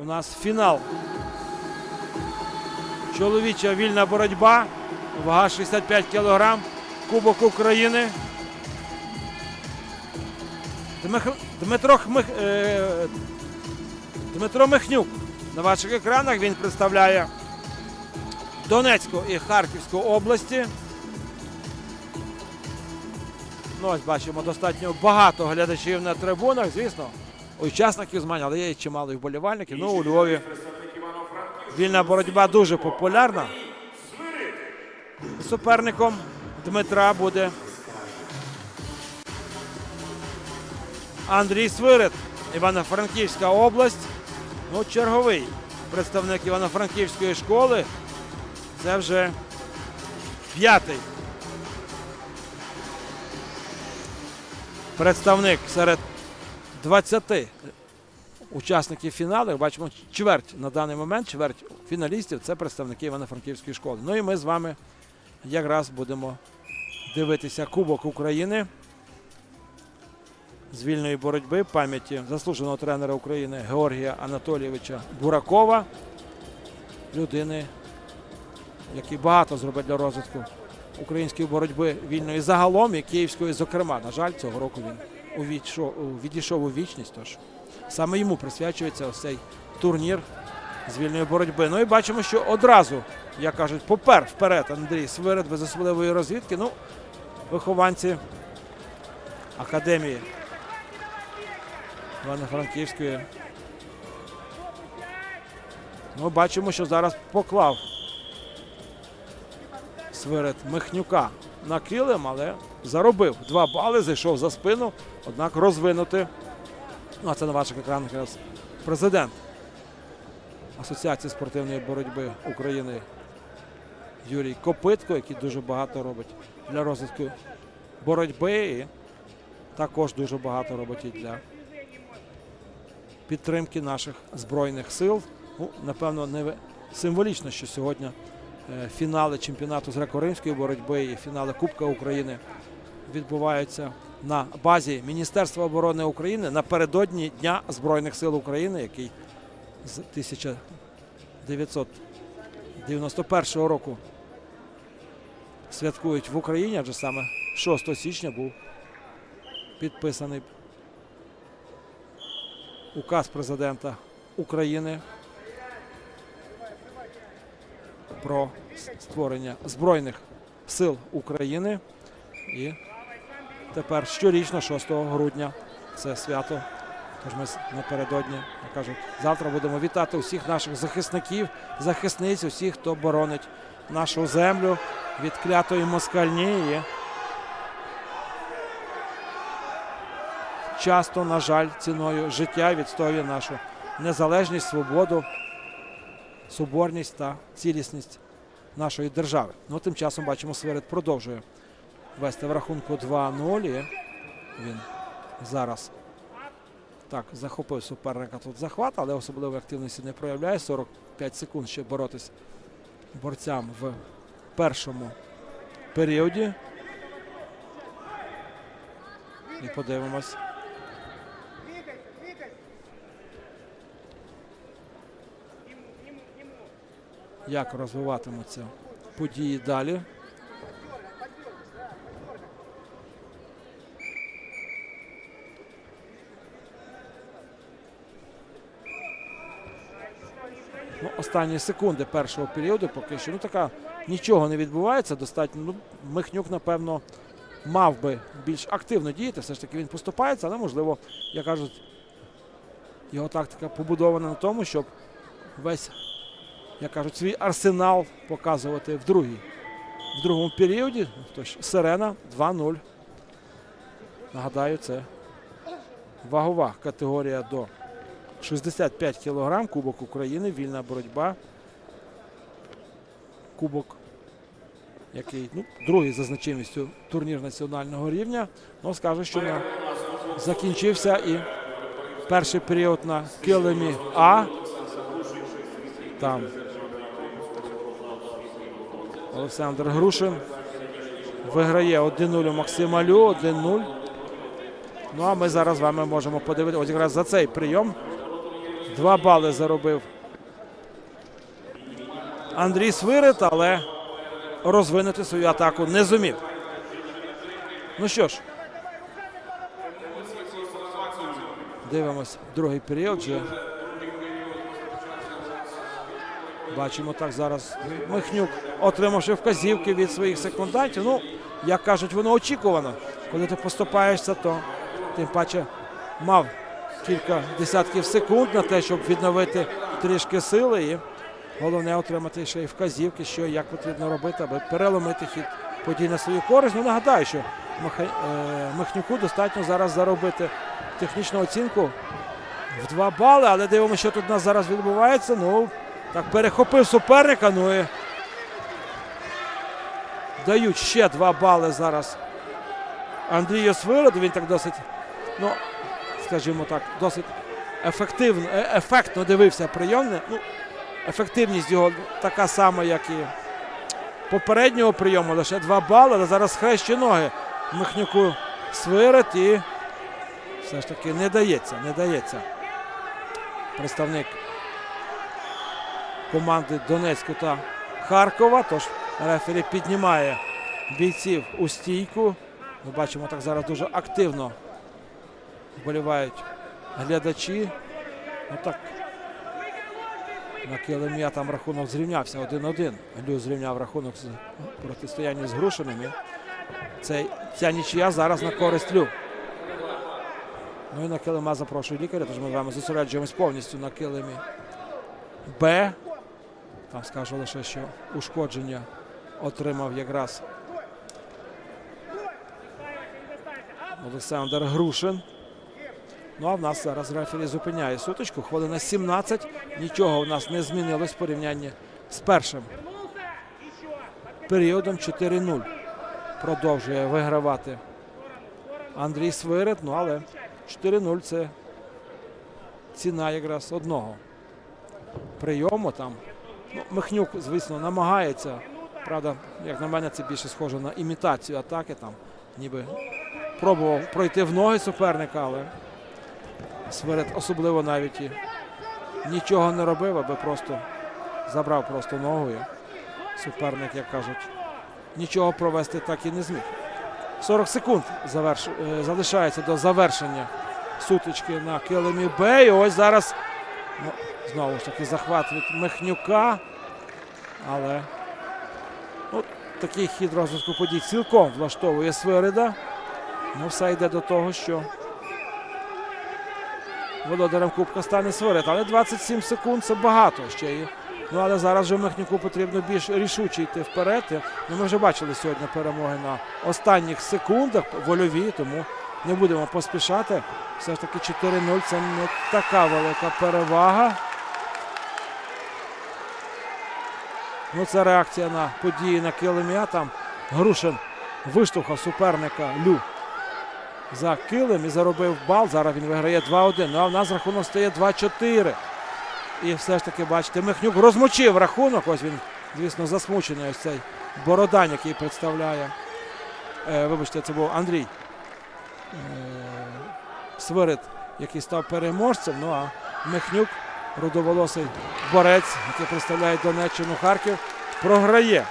у нас фінал. Чоловіча вільна боротьба. Вага 65 кг. Кубок України. Дмитро, Хмих... е, Дмитро Михнюк. На ваших екранах він представляє Донецьку і Харківську області. Ну, ось бачимо достатньо багато глядачів на трибунах, звісно, учасників змагань, але є і чимало і вболівальників. Ну, у Львові вільна боротьба дуже популярна. Суперником Дмитра буде Андрій Свирид, Івано-Франківська область. Ну, черговий представник Івано-Франківської школи. Це вже п'ятий представник серед 20 учасників фіналу. Бачимо, чверть на даний момент, чверть фіналістів це представники Івано-Франківської школи. Ну і ми з вами якраз будемо дивитися Кубок України з вільної боротьби пам'яті заслуженого тренера України Георгія Анатолійовича Буракова, людини, який багато зробить для розвитку української боротьби вільної загалом і київської, зокрема. На жаль, цього року він увійшов, відійшов у вічність. Тож саме йому присвячується ось цей турнір з вільної боротьби. Ну і бачимо, що одразу, як кажуть, попер вперед Андрій Свирид без особливої розвідки. Ну, вихованці академії Івано-Франківської. Ну, бачимо, що зараз поклав Свирид Михнюка на килим, але заробив два бали, зайшов за спину, однак розвинути. Ну, а це на ваших екранах якраз президент Асоціації спортивної боротьби України Юрій Копитко, який дуже багато робить для розвитку боротьби і також дуже багато робить і для підтримки наших збройних сил. Ну, напевно, не символічно, що сьогодні е, фінали чемпіонату з греко-римської боротьби і фінали Кубка України відбуваються на базі Міністерства оборони України напередодні Дня Збройних сил України, який з 1991 року святкують в Україні, адже саме 6 січня був підписаний указ президента України про створення Збройних сил України. І тепер щорічно, 6 грудня, це свято. Тож ми напередодні, як кажуть, завтра будемо вітати усіх наших захисників, захисниць, усіх, хто боронить нашу землю від клятої москальні. Часто, на жаль, ціною життя відстоює нашу незалежність, свободу, соборність та цілісність нашої держави. Ну, тим часом бачимо, Сверид продовжує вести в рахунку 2-0. І він зараз так захопив суперника тут захват, але особливої активності не проявляє. 45 секунд ще боротись борцям в першому періоді. І подивимось. Як розвиватимуться події далі. Останні секунди першого періоду поки що. Ну така нічого не відбувається. Достатньо. Ну, Михнюк, напевно, мав би більш активно діяти. Все ж таки він поступається, але можливо, як кажуть, його тактика побудована на тому, щоб весь, як кажуть, свій арсенал показувати в другій. В другому періоді. Тож Сирена 2-0. Нагадаю, це вагова категорія до 65 кілограм, Кубок України, вільна боротьба. Кубок, який ну, другий за значимістю турнір національного рівня. Ну, скажу, що на... закінчився і перший період на килимі А. Там Олександр Грушин виграє 1-0 у Максима Лю, 1-0. Ну а ми зараз з вами можемо подивитися. Ось якраз за цей прийом Два бали заробив Андрій Свирит, але розвинути свою атаку не зумів. Ну що ж, дивимось другий період. Вже бачимо так зараз. Михнюк, отримавши вказівки від своїх секундантів. Ну, як кажуть, воно очікувано. Коли ти поступаєшся, то тим паче мав кілька десятків секунд на те, щоб відновити трішки сили. І головне отримати ще й вказівки, що як потрібно робити, аби переломити хід подій на свою користь. Ну, нагадаю, що е, Михнюку достатньо зараз заробити технічну оцінку в 2 бали, але дивимося, що тут у нас зараз відбувається. Ну, так перехопив суперника. Ну і дають ще 2 бали зараз Андрію Свироду. Він так досить, ну, скажімо так, досить ефективно, е- ефектно дивився прийомне. Ну, ефективність його така сама, як і попереднього прийому, лише 2 бали, але зараз хрещі ноги Михнюку Свирид і все ж таки не дається, не дається. Представник команди Донецьку та Харкова. Тож рефері піднімає бійців у стійку. Ми бачимо так зараз дуже активно вболівають глядачі. Ну так. На килим'я там рахунок зрівнявся 1-1. Лю зрівняв рахунок з протистояння з Грушиним. І цей, ця нічия зараз на користь Лю. Ну і на килима запрошую лікаря, тож ми з вами зосереджуємось повністю на килимі Б. Там скажу лише, що ушкодження отримав якраз Олександр Грушин. Ну а в нас зараз рефері зупиняє сутичку. Хвилина 17. Нічого у нас не змінилось в порівнянні з першим періодом 4-0. Продовжує вигравати Андрій Свирид. Ну але 4-0 це ціна якраз одного прийому. Там ну, Михнюк, звісно, намагається. Правда, як на мене, це більше схоже на імітацію атаки. Там ніби пробував пройти в ноги суперника, але Свирид особливо навіть нічого не робив, аби просто забрав просто ногою. Суперник, як кажуть, нічого провести так і не зміг. 40 секунд заверш... е, залишається до завершення сутички на килимі Б. І ось зараз ну, знову ж таки захват від Михнюка. Але ну, такий хід розвитку подій цілком влаштовує Свирида. Ну, все йде до того, що володарем Кубка стане Свирид. Але 27 секунд це багато ще. І, ну, але зараз вже Михнюку потрібно більш рішуче йти вперед. Ну, ми вже бачили сьогодні перемоги на останніх секундах вольові, тому не будемо поспішати. Все ж таки 4-0 це не така велика перевага. Ну, це реакція на події на килим'я. Там Грушин виштовхав суперника Лю за килим і заробив бал. Зараз він виграє 2-1. Ну а в нас рахунок стає 2-4. І все ж таки, бачите, Михнюк розмочив рахунок. Ось він, звісно, засмучений ось цей Бородань, який представляє. Е, вибачте, це був Андрій е, Свирид, який став переможцем. Ну а Михнюк, рудоволосий борець, який представляє Донеччину Харків, програє